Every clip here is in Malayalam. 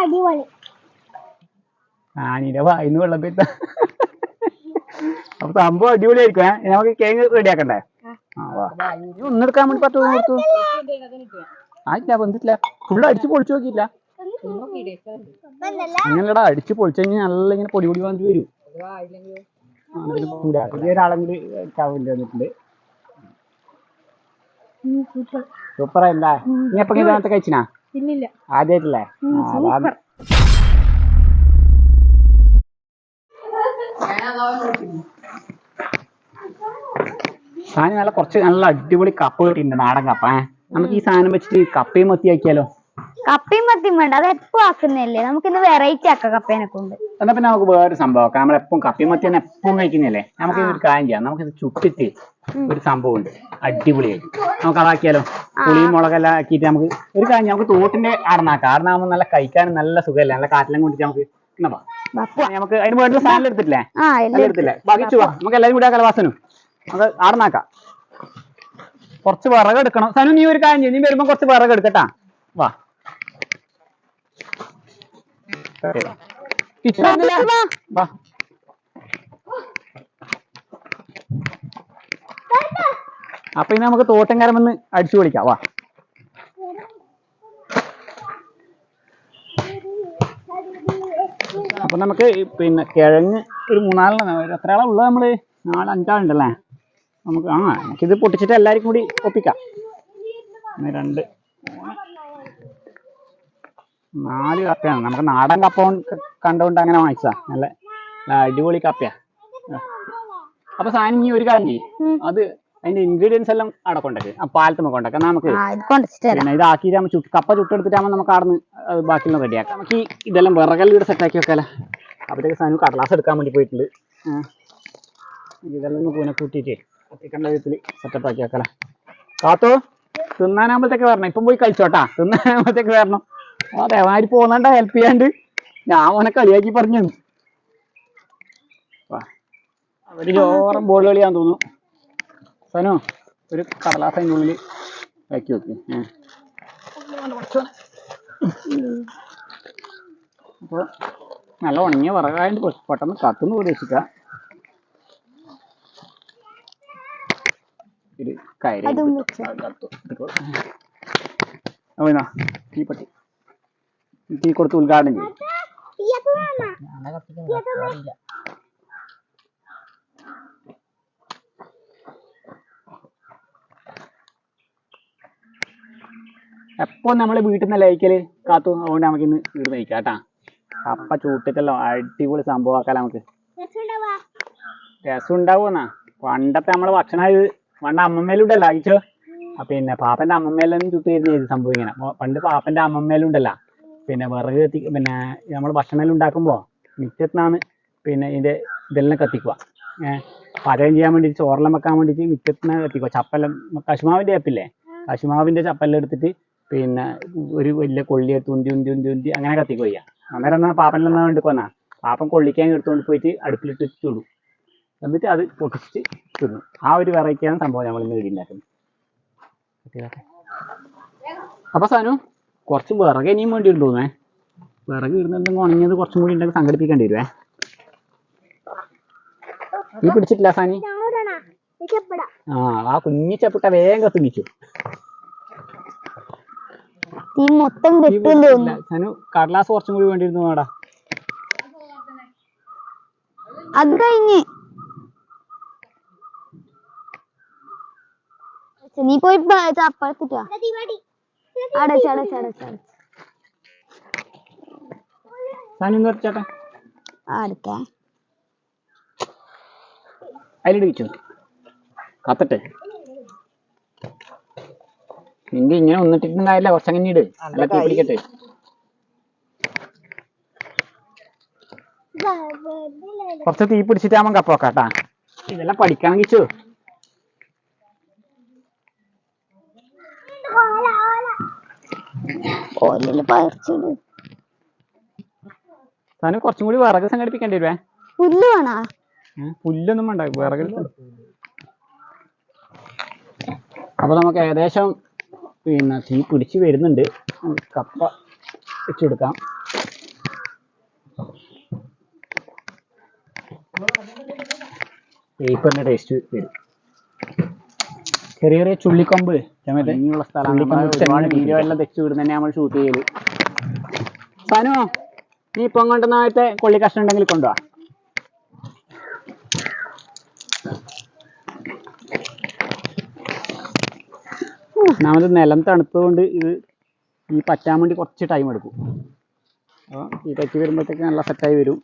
അടിപൊളി. ആനിയുടെ വായിന്ന് വെള്ളം പെയ്ത്ത അപ്പൊ സംഭവം അടിപൊളിയായിരിക്കും. നമുക്ക് കേക്ക് റെഡിയാക്കണ്ടേ ആ വാ. ഇനി ഒന്നെടുക്കാൻ വേണ്ടി പത്ത് കൊടുത്തു. ആയിട്ടാ വന്നിട്ടില്ല ഫുള്ള് അടിച്ച് പൊളിച്ചു നോക്കിയില്ല. അങ്ങനെയല്ലടാ അടിച്ച് പൊളിച്ചു കഴിഞ്ഞാൽ നല്ല ഇങ്ങനെ പൊടി പൊടി വന്നിട്ട് വരും. ഒരാളെങ്കിലും ചാവില്ല വന്നിട്ടുണ്ട്. സൂപ്പർ. എന്താ? നീ എപ്പം ഇതിനകത്ത് കഴിച്ചിനാ? ഇല്ലില്ല. ആദ്യമായിട്ടില്ലേ സാധനം നല്ല കുറച്ച് നല്ല അടിപൊളി കപ്പ് കിട്ടിയിട്ടുണ്ട് നാടൻ കപ്പ. നമുക്ക് ഈ സാധനം വെച്ചിട്ട് കപ്പയും മത്തിയാക്കിയാലോ? കപ്പയും മത്തിയും വേണ്ട അത് എപ്പോ ആക്കുന്നല്ലേ നമുക്കിന്ന് വെറൈറ്റി ആക്കാം കപ്പേനെ കൊണ്ട് എന്നാ പിന്നെ നമുക്ക് വേറൊരു സംഭവം ആക്കാം നമ്മളെപ്പം കപ്പി മത്തി തന്നെ എപ്പം കഴിക്കുന്നല്ലേ നമുക്ക് ഒരു കാര്യം ചെയ്യാം. നമുക്ക് ചുട്ടിട്ട് ഒരു സംഭവം ഉണ്ട് അടിപൊളിയായിട്ട്. നമുക്ക് അതാക്കിയാലോ? പുളിയും മുളകെല്ലാം ആക്കിയിട്ട് നമുക്ക് ഒരു കാര്യം നമുക്ക് തോട്ടിന്റെ ആടനാക്കാം ആടനാകുമ്പോൾ നല്ല കഴിക്കാനും നല്ല സുഖമല്ലേ? നല്ല കാറ്റിലും കൊണ്ടിട്ട് നമുക്ക്. നമുക്ക് അതിന് വേണ്ടി സാധനം എടുത്തിട്ടില്ലേ? ആ എടുത്തില്ലേ ബാക്കി വാ നമുക്ക് എല്ലാവരും കൂടെ ആക്കാം വാസനും? നമുക്ക് ആടനാക്കാം കുറച്ച് വിറക് എടുക്കണം. സനു നീ ഒരു കാര്യം ചെയ്യും. നീ വരുമ്പോ കുറച്ച് വിറക് എടുക്കട്ടാ. വാ. വാ. അപ്പൊ ഇനി നമുക്ക് തോട്ടംകാരം വന്ന് അടിച്ചു പൊളിക്കാം. വാ. അപ്പൊ നമുക്ക് പിന്നെ കിഴങ്ങ് ഒരു മൂന്നാലെണ്ണം ഒരു എത്ര ആളാ ഉള്ളത് നമ്മൾ? നാല് അഞ്ചാളുണ്ടല്ലേ? നമുക്ക് ആ നമുക്ക് ഇത് പൊട്ടിച്ചിട്ട് എല്ലാവർക്കും കൂടി ഒപ്പിക്കാം. രണ്ട് നാല് കപ്പയാണ്. നമുക്ക് നാടൻ കപ്പ കണ്ടുകൊണ്ട് അങ്ങനെ വാങ്ങിച്ചതാ. നല്ല അടിപൊളി കപ്പയാ. അപ്പൊ സാധനം നീ ഒരു കാര്യം ചെയ്യും. അത് അതിന്റെ ഇൻഗ്രീഡിയൻസ് എല്ലാം അവിടെ കൊണ്ടേക്ക് ആ പാലത്ത് നമുക്ക് കൊണ്ടേക്കാം നമുക്ക് പിന്നെ ചുട്ട് കപ്പ ചുട്ടെടുത്തിട്ടാകുമ്പോൾ നമുക്ക് അവിടെ നിന്ന് ബാക്കിയുള്ള റെഡിയാക്കാം നമുക്ക് ഈ ഇതെല്ലാം വിറകെല്ലാം ഇവിടെ സെറ്റാക്കി വെക്കാലോ. അപ്പോഴത്തേക്ക് സാധനം കടലാസ് എടുക്കാൻ വേണ്ടി പോയിട്ടുണ്ട്. ഇതെല്ലാം ഒന്ന് പൂനെ കൂട്ടിയിട്ട്. കണ്ട വിധത്തിൽ സെറ്റപ്പ് ആക്കി വെക്കാലോ. കാത്തോ. തിന്നാനാകുമ്പോഴത്തേക്ക് വരണം. ഇപ്പം പോയി കഴിച്ചോട്ടാ. തിന്നാനാകുമ്പോഴത്തേക്ക് വരണം. അതെ ആര് പോകുന്നുണ്ട ഹെൽപ്പ് ചെയ്യാണ്ട്. ഞാൻ ഓനെ കളിയാക്കി പറഞ്ഞു. അവർ ചോറും ബോൾ കളിയാന്ന് തോന്നുന്നു. സനോ ഒരു കടലാസ് അതിന്റെ ഉള്ളിൽ ആക്കി വെക്ക്. അപ്പൊ അപ്പോൾ നല്ല ഉണങ്ങിയ വിറകായതുകൊണ്ട് പെ- പെട്ടെന്ന് കത്തുന്നു പ്രതീക്ഷിക്കാം. ഒരു കയറി ഇതാ, തീപ്പെട്ടി. തീ കൊടുത്ത് ഉദ്ഘാടനം ചെയ്യും. എപ്പോ നമ്മൾ വീട്ടിൽ നിന്ന് ലയിക്കൽ കാത്തു അതുകൊണ്ട് നമുക്ക് ഇന്ന് വീട് നയിക്കാം കേട്ടാ. അപ്പ ചൂട്ടിട്ടല്ലോ അടിപൊളി സംഭവം സംഭവമാക്കാം നമുക്ക്. രസം ഉണ്ടാവുമെന്നാ പണ്ടത്തെ നമ്മളെ ഭക്ഷണം ഇത് പണ്ട് അമ്മമ്മേലും ഉണ്ടല്ലോ അയച്ചോ പിന്നെ പാപ്പന്റെ അമ്മമ്മേലും ചുട്ടിരുന്ന ഇത് സംഭവം ഇങ്ങനെ. പണ്ട് പാപ്പന്റെ അമ്മമ്മേലും ഉണ്ടല്ലോ പിന്നെ വിറക് കത്തി പിന്നെ നമ്മൾ ഭക്ഷണം ഉണ്ടാക്കുമ്പോൾ മിറ്റത്തിനാണ് പിന്നെ ഇതിന്റെ ഇതെല്ലാം കത്തിക്കുക. പാചകം ചെയ്യാൻ വേണ്ടി ചോറെല്ലാം വെക്കാൻ വേണ്ടിയിട്ട് മിറ്റത്തിനാണ് കത്തിക്കുക. ചപ്പെല്ലാം കശുമാവിന്റെ ചപ്പില്ലേ കശുമാവിന്റെ ചപ്പെല്ലാം എടുത്തിട്ട് പിന്നെ ഒരു വലിയ കൊള്ളിയെ തുന്തി ഉന്തി ഉന്തി ഉന്തി അങ്ങനെ കത്തിക്കുക ചെയ്യാം. അന്നേരം എന്നാ പാപ്പനെല്ലാം വേണ്ടി പോന്നാ പാപ്പൻ കൊള്ളിക്കാൻ എടുത്തുകൊണ്ട് പോയിട്ട് അടുപ്പിലിട്ട് ചുടും. എന്നിട്ട് അത് പൊട്ടിച്ചിട്ട് ചുടും ആ ഒരു വെറൈറ്റിയാണ് സംഭവം നമ്മൾ ഇന്ന് വീടുണ്ടാക്കുന്നത് അപ്പൊ സാനു കുറച്ച് വിറക് ഇനിയും വേണ്ടി വരും തോന്നേ വിറക് ഇടുന്നെന്തെങ്കിലും ഉണങ്ങിയത് കുറച്ചും കൂടി ഉണ്ടെങ്കിൽ സംഘടിപ്പിക്കേണ്ടി വരുവേ. നീ പിടിച്ചിട്ടില്ല സാനി? ആ ആ കുഞ്ഞി ചപ്പിട്ട വേഗം കത്തിച്ചു ഈ മൊത്തം സാനു കടലാസ് കുറച്ചും കൂടി വേണ്ടിയിരുന്നു വേടാ. അത് കഴിഞ്ഞ്. നീ പോയി ചപ്പത്തിട്ടാ തീവടി അടച്ച് അടച്ച് അടച്ച് അടുക്കേ. അതിലിട്ട് വെച്ചു. കത്തട്ടെ. നിന്റെ ഇങ്ങനെ ഒന്നിട്ടിട്ടുണ്ടായില്ല കുറച്ചങ്ങനെ ഇട്. അല്ല തീ പിടിക്കട്ടെ കുറച്ച് തീ പിടിച്ചിട്ടാവുമ്പോ കപ്പ വെക്കാട്ടാ. ഇതെല്ലാം പഠിക്കാൻ കിച്ചു ഓലിൽ പറിച്ചിട് സാധനം കുറച്ചും കൂടി വിറക് സംഘടിപ്പിക്കേണ്ടി വരുവേ? പുല്ല് വേണോ? പുല്ലൊന്നും വേണ്ട വിറക് അപ്പൊ നമുക്ക് ഏകദേശം പിന്നെ തീ പിടിച്ച് വരുന്നുണ്ട്. കപ്പ വെച്ചെടുക്കാം പേപ്പറിന്റെ ടേസ്റ്റ് വരും. ചെറിയ ചെറിയ ചുള്ളിക്കൊമ്പ്. ഇനിയുള്ള സ്ഥലമാണ് വീഡിയോ എല്ലാം തെച്ചു തന്നെ നമ്മൾ ഷൂട്ട് ചെയ്യൽ സനു നീ ഇപ്പൊ അങ്ങോട്ട് നാളത്തെ കൊള്ളി കഷ്ണം ഉണ്ടെങ്കിൽ കൊണ്ടുവാ. ഒന്നാമത് നിലം തണുത്തതുകൊണ്ട് ഇത് ഈ പറ്റാൻ വേണ്ടി കുറച്ച് ടൈം എടുക്കും. അപ്പോൾ ഈ തെച്ച് വരുമ്പോഴത്തേക്ക് നല്ല സെറ്റായി വരും.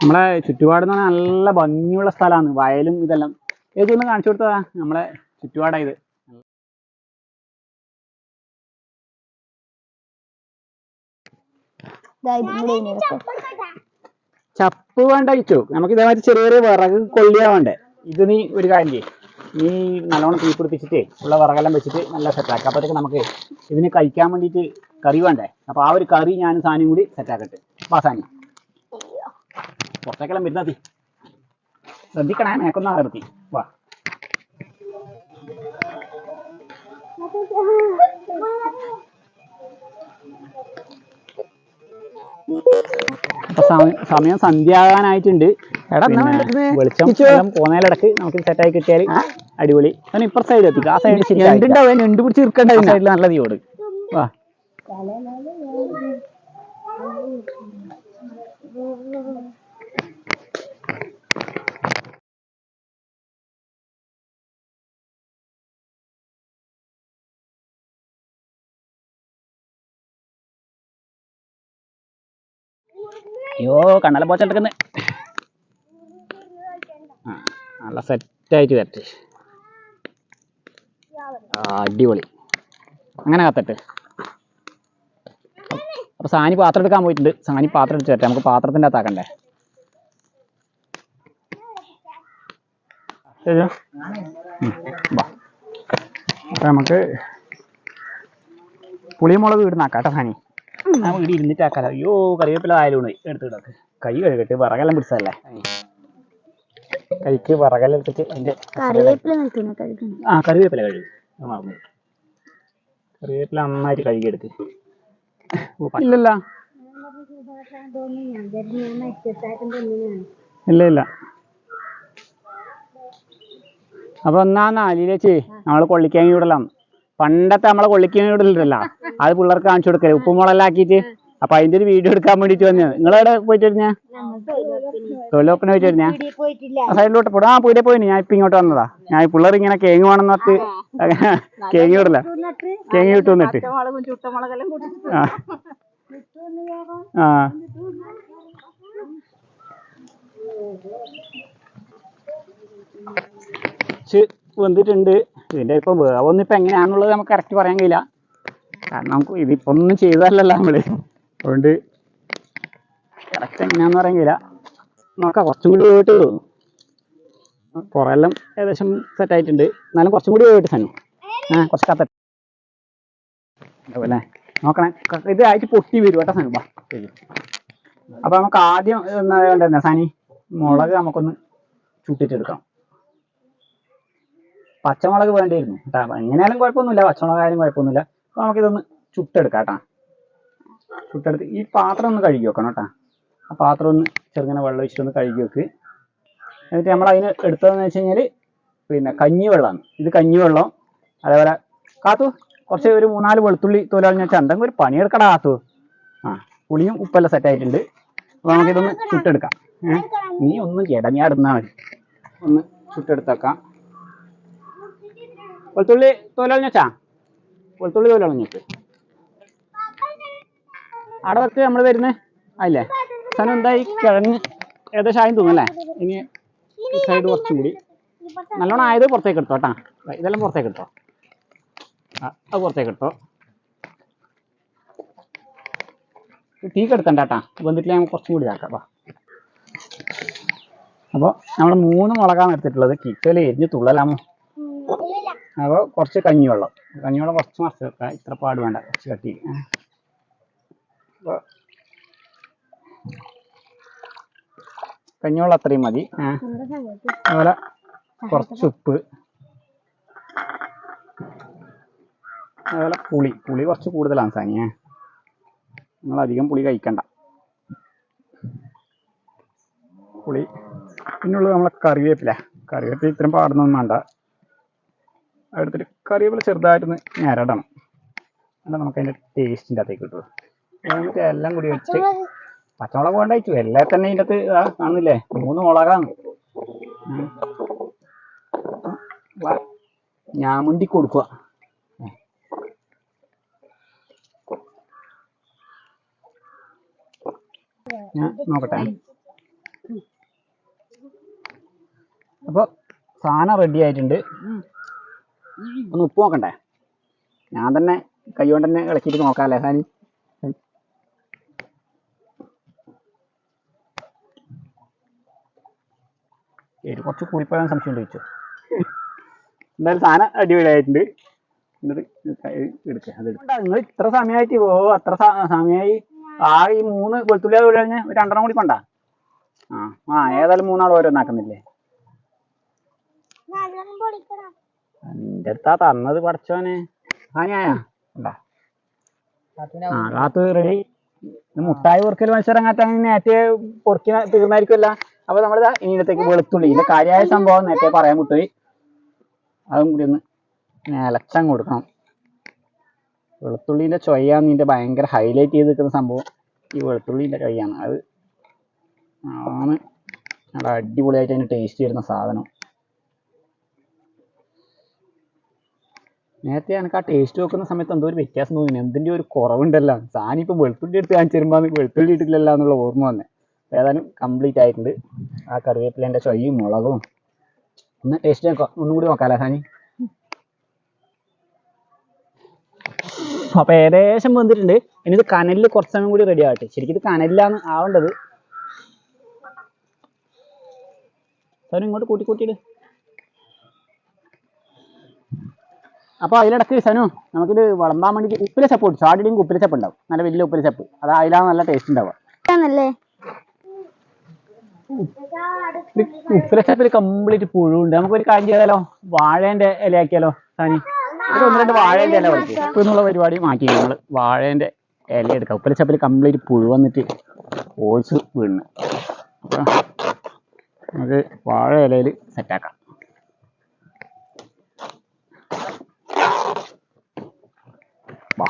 നമ്മളെ ചുറ്റുപാട് എന്ന് പറഞ്ഞാൽ നല്ല ഭംഗിയുള്ള സ്ഥലമാണ്. വയലും ഇതെല്ലാം. ഏതൊന്ന് കാണിച്ചു കൊടുത്തതാ? നമ്മളെ ചുറ്റുപാടാ ചപ്പ് വേണ്ട ഇച്ചു. നമുക്ക് ഇതേമാതിരി ചെറിയ ചെറിയ വിറക് കൊള്ളിയാ വേണ്ടേ? ഇത് നീ ഒരു കാര്യം ചെയ്യ്. നീ നല്ലോണം തീ പിടിപ്പിച്ചിട്ട് ഉള്ള വിറകെല്ലാം വെച്ചിട്ട് നല്ല സെറ്റാക്കാം അപ്പോഴത്തേക്ക് നമുക്ക് ഇതിന് കഴിക്കാൻ വേണ്ടിയിട്ട് കറി വേണ്ടേ? അപ്പോൾ ആ ഒരു കറി ഞാൻ സാധനം കൂടി സെറ്റാക്കട്ടെ വാ സാനി. പുറത്തേക്കെല്ലാം വരുന്നാ തീ. ശ്രദ്ധിക്കണേ മേക്കൊന്നും അറിയത്തി വാ. അപ്പൊ സമയം സന്ധ്യ ആകാനായിട്ടുണ്ട് വെളിച്ചം പോന്നതിലിടക്ക് നമുക്ക് സെറ്റായി കിട്ടിയാൽ അടിപൊളി. ഞാൻ ഇപ്പുറത്തെ സൈഡ് എത്തിക്കും. ആ സൈഡ് ശരി ഞണ്ടുണ്ടാവും ഞണ്ട് പിടിച്ച് ഇരിക്കണ്ട സൈഡിൽ നല്ല തീയോട് വാ അയ്യോ കണ്ണല പോച്ചെടുക്കുന്ന നല്ല സെറ്റായിട്ട് വരട്ടെ. അടിപൊളി. അങ്ങനെ കത്തട്ടെ. അപ്പൊ സാനി പാത്രം എടുക്കാൻ പോയിട്ടുണ്ട്. സാനി പാത്രം എടുത്ത് തരട്ടെ നമുക്ക് പാത്രത്തിന്റെ അകത്താക്കണ്ടേ ശരിയോ? നമുക്ക് പുളിമുളക് ഇടുന്നാക്കാം കേട്ടോ സാനി. ആ വീട് ഇരുന്നിട്ട് ആക്കാലോ അയ്യോ കറിവേപ്പില ആയാലും എടുത്ത് കിടക്ക്. കൈ കഴുകട്ടെ. വിറകെല്ലാം പിടിച്ചതല്ലേ? കൈക്ക് വിറകെല്ലാം എടുത്തിട്ട് അതിന്റെ ആ കറിവേപ്പില കഴുകി. മറന്നു കറിവേപ്പില നന്നായിട്ട് കഴുകിയെടുത്ത് ഇല്ലല്ല. ഇല്ല ഇല്ല അപ്പൊ എന്നാ നാലിലേച്ചേ നമ്മൾ കൊള്ളിക്കാൻ വിടലാം പണ്ടത്തെ നമ്മളെ കൊള്ളിക്കാൻ വിടലില്ലല്ലോ അത് പിള്ളേർക്ക് കാണിച്ചു കൊടുക്കൽ. ഉപ്പുമുളകെല്ലാം ആക്കിയിട്ട് അപ്പൊ അതിന്റെ ഒരു വീഡിയോ എടുക്കാൻ വേണ്ടിട്ട് വന്നത്. നിങ്ങളെവിടെ പോയിട്ട് വരുന്ന? തൊഴിലുറപ്പിന് പോയിട്ട് വരുന്ന? സൈഡിലോട്ട് പോടാ ആ പൂരെ പോയിന്. ഞാൻ ഇപ്പൊ ഇങ്ങോട്ട് വന്നതാ. ഞാൻ പിള്ളേർ ഇങ്ങനെ കേങ്ങ് വേണമെന്ന് പറഞ്ഞ് കേങ്ങ് വിടല കേങ്ങ് വിട്ടു വന്നിട്ട്. ആ. വെന്തിട്ടുണ്ട് ഇതിന്റെ ഇപ്പൊ വേവൊന്നും ഇപ്പൊ എങ്ങനെയാണെന്നുള്ളത് നമുക്ക് കറക്റ്റ് പറയാൻ കഴിയില്ല. കാരണം നമുക്ക് ഇതിപ്പോ ഒന്നും ചെയ്തതല്ലല്ലോ നമ്മൾ. അതുകൊണ്ട് കറക്റ്റ് എങ്ങനെയാന്ന് പറയാൻ കഴിയില്ല. നോക്കാം കുറച്ചും കൂടി പോയിട്ട് എല്ലാം ഏകദേശം സെറ്റ് ആയിട്ടുണ്ട്. എന്നാലും കുറച്ചും കൂടി പോയിട്ട് സനു. ആ കുറച്ച് കത്ത. അതുപോലെ നോക്കണേ. ഇത് ആയിട്ട് പൊട്ടി വരും കേട്ടോ സനു. ബാ അപ്പൊ നമുക്ക് ആദ്യം എന്താ സനി? മുളക് നമുക്കൊന്ന് ചുട്ടിട്ടെടുക്കാം. പച്ചമുളക് വേണ്ടിയിരുന്നു കേട്ടാ. എങ്ങനെയാലും കുഴപ്പമൊന്നുമില്ല. പച്ചമുളകായാലും കുഴപ്പമൊന്നുമില്ല. അപ്പൊ നമുക്കിതൊന്ന് ചുട്ടെടുക്കാം കേട്ടാ. ചുട്ടെടുത്ത് ഈ പാത്രം ഒന്ന് കഴുകി വെക്കണം കേട്ടാ. ആ പാത്രം ഒന്ന് ചെറുങ്ങനെ വെള്ളം ഒഴിച്ചിട്ടൊന്ന് കഴുകി വെക്ക്. എന്നിട്ട് നമ്മൾ അതിന് എടുത്തതെന്ന് വെച്ച് കഴിഞ്ഞാൽ പിന്നെ കഞ്ഞിവെള്ളമാണ്. ഇത് കഞ്ഞി വെള്ളം അതേപോലെ കാത്തു കുറച്ച് ഒരു മൂന്നാൽ വെളുത്തുള്ളി തോലാളിഞ്ഞ വെച്ചാൽ എന്തെങ്കിലും ഒരു പണിയെടുക്കടാ കാത്തു. ആ പുളിയും ഉപ്പെല്ലാം സെറ്റ് ആയിട്ടുണ്ട്. അപ്പോൾ നമുക്കിതൊന്ന് ചുട്ടെടുക്കാം? നീ ഒന്നും അടുന്നാൽ മതി. ഒന്ന് ചുട്ടെടുത്തേക്കാം. വെളുത്തുള്ളി തോലാളിഞ്ഞ വെളുത്തുള്ളി തോലാളിഞ്ഞിട്ട്. അവിടെ വെക്ക് നമ്മൾ വരുന്നത് അല്ലേ സാധനം എന്തായി? കിഴങ്ങ് ഏകദേശം ആയി തോന്നല്ലേ ഇനി സൈഡ് കുറച്ചും കൂടി. നല്ലോണം ആയത് പുറത്തേക്ക് എടുത്തോ കേട്ടാ. ഇതെല്ലാം പുറത്തേക്ക് എടുത്തോ. അത് പുറത്തേക്ക് എടുത്തോ. തീ കെടുത്തണ്ട കേട്ടാ. വന്നിട്ടില്ല ഞാൻ കുറച്ചും കൂടി ഇതാക്കാം. അപ്പോൾ നമ്മൾ മൂന്ന് മുളകാണ് എടുത്തിട്ടുള്ളത്. കിച്ചൽ എരിഞ്ഞ് തുള്ളലാമോ അപ്പോൾ കുറച്ച് കഞ്ഞിവെള്ളം. കഞ്ഞിവെള്ളം കുറച്ച് മറച്ച് വെക്കാം. ഇത്ര പാട് വേണ്ട. കുറച്ച് കട്ടി. അപ്പോൾ കഞ്ഞിവെള്ളം അത്രയും മതി. അതുപോലെ കുറച്ച് ഉപ്പ്. അതുപോലെ പുളി. പുളി കുറച്ച് കൂടുതലാണ് സാനിയെ നിങ്ങൾ അധികം പുളി കഴിക്കണ്ട. പുളി. പിന്നുള്ളത് നമ്മളെ കറിവേപ്പില. കറിവേപ്പില ഇത്രയും പാടുന്നൊന്നും വേണ്ട. അടുത്തിട്ട് കറിവേപ്പില ചെറുതായിട്ടൊന്ന് ഞരടണം. എന്നാൽ നമുക്ക് അതിന്റെ ടേസ്റ്റിന്റെ അകത്തേക്ക് കിട്ടുള്ളൂ. എന്നിട്ട് എല്ലാം കൂടി വെച്ച് പച്ചമുളക്. വേണ്ടായിട്ടു എല്ലാം തന്നെ ഇതിന്റെ അകത്ത് ആ കാണുന്നില്ലേ? മൂന്ന് മുളകാണ്. ഉം. വാ. ഞാൻ മുണ്ടി കൊടുക്കുക. ഞാൻ നോക്കട്ടെ. അപ്പോൾ സാധനം റെഡി ആയിട്ടുണ്ട്. ഒന്ന് ഉപ്പ് നോക്കണ്ടേ? ഞാൻ തന്നെ കൈകൊണ്ട് തന്നെ ഇളക്കിയിട്ട് നോക്കാമല്ലേ ലഹാനി എരി കുറച്ച് കൂടിപ്പോയാൻ സംശയം ചോദിച്ചു. എന്തായാലും സാധനം അടിപൊളിയായിട്ടുണ്ട്. എന്നിട്ട് എടുക്കുക അത് നിങ്ങൾ ഇത്ര സമയമായിട്ട് ഓ അത്ര സമയമായി ആ ഈ മൂന്ന് വെളുത്തുള്ളി അത് കഴിഞ്ഞ് രണ്ടെണ്ണം കൂടി കൊണ്ടാ? ആ ആ ഏതായാലും മൂന്നാൾ ഓരോന്നാക്കുന്നില്ലേ? എന്റെ അടുത്താ തന്നത് പഠിച്ചോനെ ആ റെഡി മുട്ടായി പൊറുക്കൽ മത്സരം അങ്ങനത്തെ നേരത്തെ പൊറുക്കി തീർന്നായിരിക്കുമല്ല അപ്പൊ നമ്മളിതാ ഇനിയിടത്തേക്ക് വെളുത്തുള്ളി. ഇതിന്റെ കാര്യമായ സംഭവം നേരത്തെ പറയാൻ വിട്ടുപോയി. അതും കൂടി ഒന്ന് നിലച്ചം കൊടുക്കണം. വെളുത്തുള്ളിന്റെ ചൊയ്യാന്ന് ഇതിന്റെ ഭയങ്കര ഹൈലൈറ്റ് ചെയ്ത് നിൽക്കുന്ന സംഭവം. ഈ വെളുത്തുള്ളിന്റെ ചൊയ്യാണ്. അത് ആണ്. നല്ല അടിപൊളിയായിട്ട് അതിന് ടേസ്റ്റ് വരുന്ന സാധനം. നേരത്തെ എനിക്ക് ആ ടേസ്റ്റ് നോക്കുന്ന സമയത്ത് എന്തോ ഒരു വ്യത്യാസം തോന്നി എന്തിന്റെ ഒരു കുറവുണ്ടല്ലോ. സാധനം വെളുത്തുള്ളി എടുത്ത് കാണിച്ചു തരുമ്പോൾ വെളുത്തുള്ളി ഇട്ടിട്ടില്ലല്ലോ എന്നുള്ള ഓർമ്മ വന്നെ. ഏതായാലും കംപ്ലീറ്റ് ആയിട്ടുണ്ട്. ആ കറിവേപ്പിലേന്റെ ചൊയ്യും മുളകും. ഒന്ന് ടേസ്റ്റ് ഒന്നും കൂടി നോക്കാമല്ലേ സാനി? അപ്പൊ ഏകദേശം വന്നിട്ടുണ്ട്. ഇനി ഇത് കനലിൽ കുറച്ച് സമയം കൂടി റെഡി ആവട്ടെ. ശരിക്കും ഇത് കനലിലാണ് ആവേണ്ടത്. ഇങ്ങോട്ട് കൂട്ടി കൂട്ടിയിട് അപ്പോൾ അതിലിടക്ക് സനു നമുക്കിത് വിളമ്പാൻ വേണ്ടി ഉപ്പിലെ ചപ്പ് കൊടുത്തു. ചാടിയും ഉപ്പിലെ ചപ്പ് ഉണ്ടാവും. നല്ല വലിയ ഉപ്പിലെ ചപ്പ്. അത് അതിലാണ് നല്ല ടേസ്റ്റ് ഉണ്ടാവുക. ഉപ്പില ചപ്പിൽ കംപ്ലീറ്റ് പുഴുണ്ട് നമുക്കൊരു കാര്യം ചെയ്താലോ? വാഴേന്റെ ഇലയാക്കിയാലോ സാനി? ഒരു ഒന്ന് രണ്ട് വാഴേന്റെ ഇല ഉപ്പ് എന്നുള്ള പരിപാടി മാറ്റി നമ്മൾ വാഴേന്റെ ഇല എടുക്കാം. ഉപ്പിലെ ചപ്പിൽ കംപ്ലീറ്റ് പുഴു വന്നിട്ട് ഓഴ്സ് വീണ്. അപ്പൊ നമുക്ക് വാഴ ഇലയിൽ സെറ്റാക്കാം വാ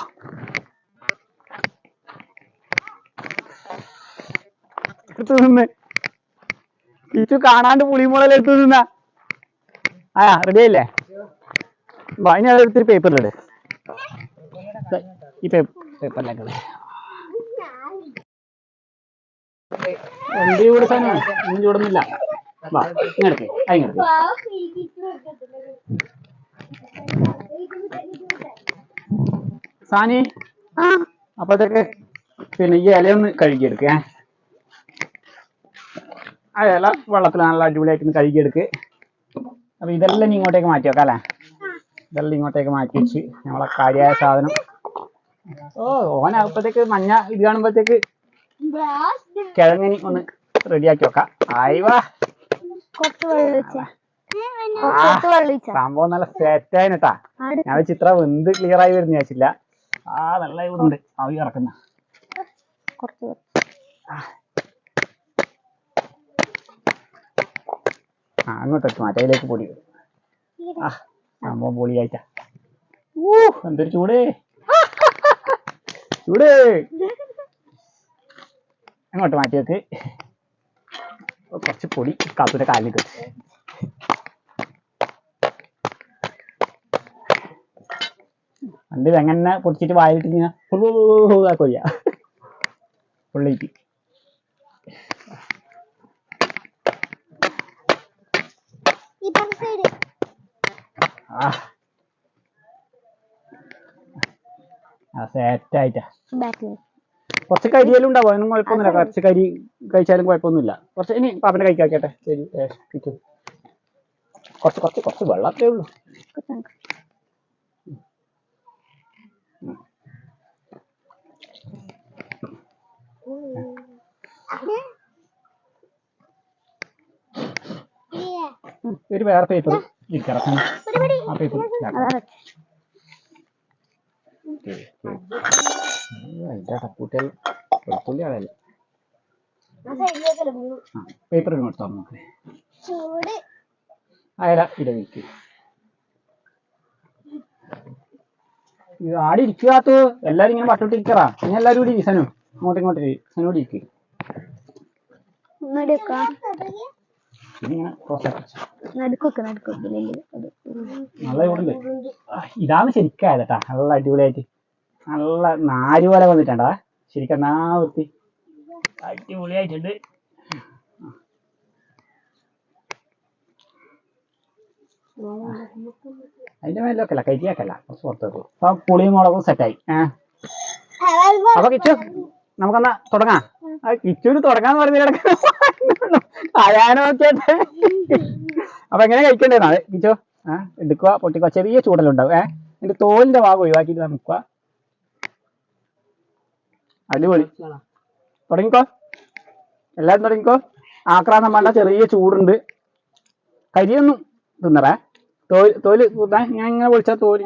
എടുത്തു നിന്ന്. ഇച്ചു കാണാണ്ട് പുളിമുളക് എടുത്തു നിന്ന. ആ റെഡി അല്ലേ ഇനി അത് എടുത്തിട്ട് പേപ്പറിലിട് ഈ പേപ്പറിലേക്ക് എന്ത് ചൂട് സാധനം ഒന്നും ചൂടൊന്നുമില്ല വാ ഇങ്ങെടുക്ക് അതിങ്ങെടുക്ക് സാനി അപ്പത്തേക്ക് അപ്പോഴത്തേക്ക് പിന്നെ ഈ ഇലയൊന്ന് കഴുകിയെടുക്കേ ആ ഇല വെള്ളത്തിൽ നല്ല അടിപൊളിയായിട്ട് ഒന്ന് കഴുകിയെടുക്ക്. അപ്പൊ ഇതെല്ലാം ഇനി ഇങ്ങോട്ടേക്ക് മാറ്റി വെക്കാം അല്ലേ? ഇതെല്ലാം ഇങ്ങോട്ടേക്ക് മാറ്റി വെച്ച് നമ്മളെ കാര്യമായ സാധനം. ഓ ഓനാകുമ്പോഴത്തേക്ക് മഞ്ഞ ഇത് കാണുമ്പോഴത്തേക്ക് കിഴങ്ങിനി ഒന്ന് റെഡിയാക്കി വെക്കാം. ആയിവാ സംഭവം നല്ല സെറ്റ് ആയിട്ടാ ഞാൻ ചിത്രം എന്ത് ക്ലിയർ ആയി വരുന്ന വിചാരിച്ചില്ല. ആ നല്ല ഇവിടുണ്ട് ആവി ഇറക്കുന്ന. ആ അങ്ങോട്ട് വെച്ച് മാറ്റാം. അതിലേക്ക് പൊടി. ആ സംഭവം പൊളിയായിട്ടാ. ഊ എന്തൊരു ചൂട്. ചൂട്. അങ്ങോട്ട് മാറ്റി വെക്ക്. കുറച്ച് പൊടി കാത്തൂന്റെ കാലിൽ വെച്ച് പണ്ട് എങ്ങനെ പൊടിച്ചിട്ട് വായിലിട്ട് ഇങ്ങനെ കൊയ്യ ഇപ്പുറത്തെ സൈഡ് ആ ആ സെറ്റായിട്ടാ ബാക്കിൽ കുറച്ച് കരിയെല്ലാം ഉണ്ടാവും. അതിനും കുഴപ്പമൊന്നുമില്ല. കുറച്ച് കരി കഴിച്ചാലും കുഴപ്പമൊന്നുമില്ല. കുറച്ച് ഇനി പാപ്പനെ കഴിക്കാക്കട്ടെ ശരി. കുറച്ച് കുറച്ച് കുറച്ച് വെള്ളത്തേ ഉള്ളൂ. ഒരു വേറെ പേപ്പർ ഇരിക്കണം ആ പേപ്പർ അതാ അതിന്റെ അടപ്പൂട്ടിയല്ല വെളുത്തുള്ളി ആളല്ല ആ സൈഡിലേക്ക് ഇടുന്നു പേപ്പർ ഇങ്ങോട്ട് തുറന്നു നോക്കേ ചൂട്. അയല ഇടവിക്ക്. ആടെ ഇരിക്കാത്ത എല്ലാരും ഇങ്ങനെ ഇരിക്കറാ. പിന്നെ എല്ലാരും കൂടി സനു. ഇങ്ങോട്ട് ഇങ്ങോട്ട്. സനു കൂടി ഇരിക്ക്. ഇതാണ് ശരിക്കായത് കേട്ടാ നല്ല അടിപൊളിയായിട്ട്. നല്ല നാല് പോലെ വന്നിട്ടുണ്ടാ? ശരിക്കും എന്നാ വൃത്തി. അടിപൊളിയായിട്ടുണ്ട്. അതിന്റെ മേലൊക്കെ അല്ല കരിയാക്കല്ല. കുറച്ച് പുറത്തേക്ക്. അപ്പൊ പുളിയും മുളകും സെറ്റായി ഏഹ് അപ്പൊ കിച്ചു നമുക്കെന്നാ തുടങ്ങാം. ആ കിച്ചുവിന് തുടങ്ങാന്ന് പറഞ്ഞ അയാനോക്കേട്ടെ അപ്പൊ എങ്ങനെ കഴിക്കണ്ടേ കഴിക്കണ്ടേന്നാ കിച്ചോ ആ എടുക്കുക പൊട്ടിക്കുക ചെറിയ ചൂടലുണ്ടാവും ഏഹ് എന്റെ തോലിന്റെ ഭാഗം ഒഴിവാക്കിയിട്ട് നമുക്ക് അടിപൊളി. തുടങ്ങിക്കോ. എല്ലാരും തുടങ്ങിക്കോ. ആക്രാന്തം വേണ്ട ചെറിയ ചൂടുണ്ട്. കരിയൊന്നും തിന്നറേ. തോൽ തോൽ ഞാൻ ഇങ്ങനെ വിളിച്ച തോൽ.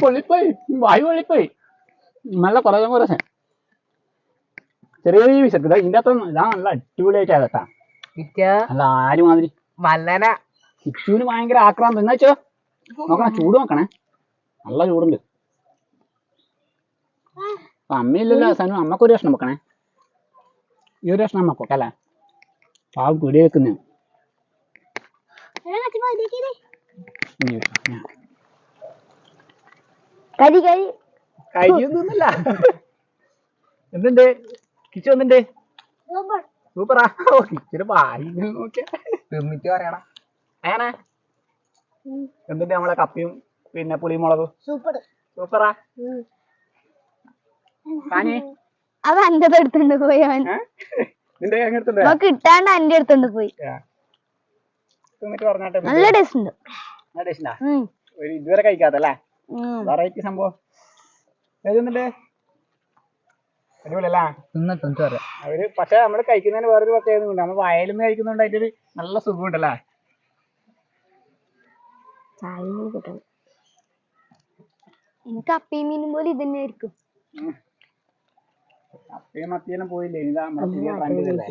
പൊള്ളിപ്പോയി വായു പൊള്ളിപ്പോയി നല്ല കുറേ കുറച്ച്. ചെറിയ ചെറിയ വിശത്ത് ഇതാ ഇതിന്റെ അകത്ത് ഇതാ നല്ല അടിപൊളിയായിട്ട് കേട്ടാ നല്ല ആര് മാതിരി വല്ലന ശിക്ഷുവിന് ഭയങ്കര ആക്രാന്തം. എന്നാ വെച്ചോ? നോക്കണ ചൂട് നോക്കണേ. നല്ല ചൂടുണ്ട്. അമ്മയില്ലല്ലോ സനു. അമ്മക്കൊരു കഷ്ണം വെക്കണേ. ഈ ഒരു കഷ്ണം അമ്മയ്ക്ക് വെക്കല്ലേ? പാവം പിടി വെക്കുന്നു. കരിയൊന്നുമില്ല എന്തുണ്ട്? കിച്ചു എന്തുണ്ട് സൂപ്പറാ. ഓ കിച്ചിന് വായി നോക്കിയാ. തിന്നിട്ട് പറയണ അങ്ങനെ എന്നിട്ട് നമ്മളെ കപ്പിയും പിന്നെ പുളിമുളകും? സൂപ്പർ. സൂപ്പറാ. അത് അന്റെ എടുത്തോണ്ട് പോയി അവൻ? നിന്റെ കിട്ടാണ്ട് അന്റെ അടുത്തുണ്ട് പോയി. നല്ല ടേസ്റ്റ് ഉണ്ട്. ഇതുവരെ കഴിക്കാത്തല്ലേ. വെറൈറ്റി സംഭവം. ഏതുന്നുണ്ട് അടിപൊളിയല്ലേ? തിന്നിട്ട് പറയാം അവർ പക്ഷെ നമ്മൾ കഴിക്കുന്നതിന് വേറൊരു പ്രത്യേകത ഉണ്ട് നമ്മൾ വയലിൽ നിന്ന് കഴിക്കുന്നുണ്ട് അതിന്റെ ഒരു നല്ല സുഖമുണ്ടല്ലേ? ചായയൊന്നും കിട്ടണം. എനിക്ക് അപ്പയും മീനും പോലെ ഇതന്നെ ആയിരിക്കും. അപ്പയും മത്തിയെല്ലാം പോയില്ലേ? ഇതാ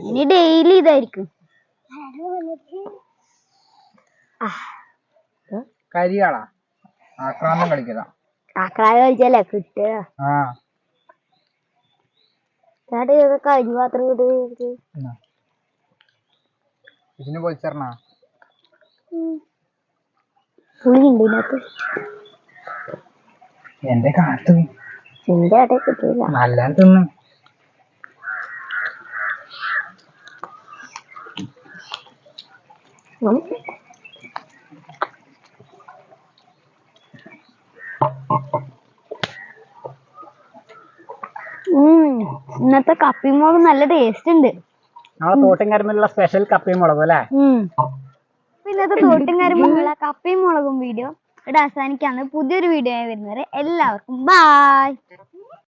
ഇനി ഡെയിലി ഇതായിരിക്കും. കരിയാളാ? ആക്രാന്തം കളിക്കതാ ആക്രാന്തം കഴിച്ചാലേ കിട്ടുക? ആ. ചേട്ടാ ഇതൊക്കെ കരി മാത്രം കിട്ടുക ഇതിന് പൊളിച്ചറിഞ്ഞാ പുളി ഉണ്ട് ഇതിനകത്ത്. എന്റെ കാലത്ത് എന്റെ ആട്ടെ കിട്ടൂല നല്ല തിന്ന്. ഉം. ഇന്നത്തെ കപ്പിയും മുളക് നല്ല ടേസ്റ്റ് ഉണ്ട്. നമ്മളെ തോട്ടും കരിമുള്ള സ്പെഷ്യൽ കപ്പയും മുളകും അല്ലേ ഇന്നത്തെ തോട്ടും കരുമ്പുള്ള കപ്പയും മുളകും വീഡിയോ ഇവിടെ അവസാനിക്കാണ്. പുതിയൊരു വീഡിയോ ആയി വരുന്നത് എല്ലാവർക്കും ബായ്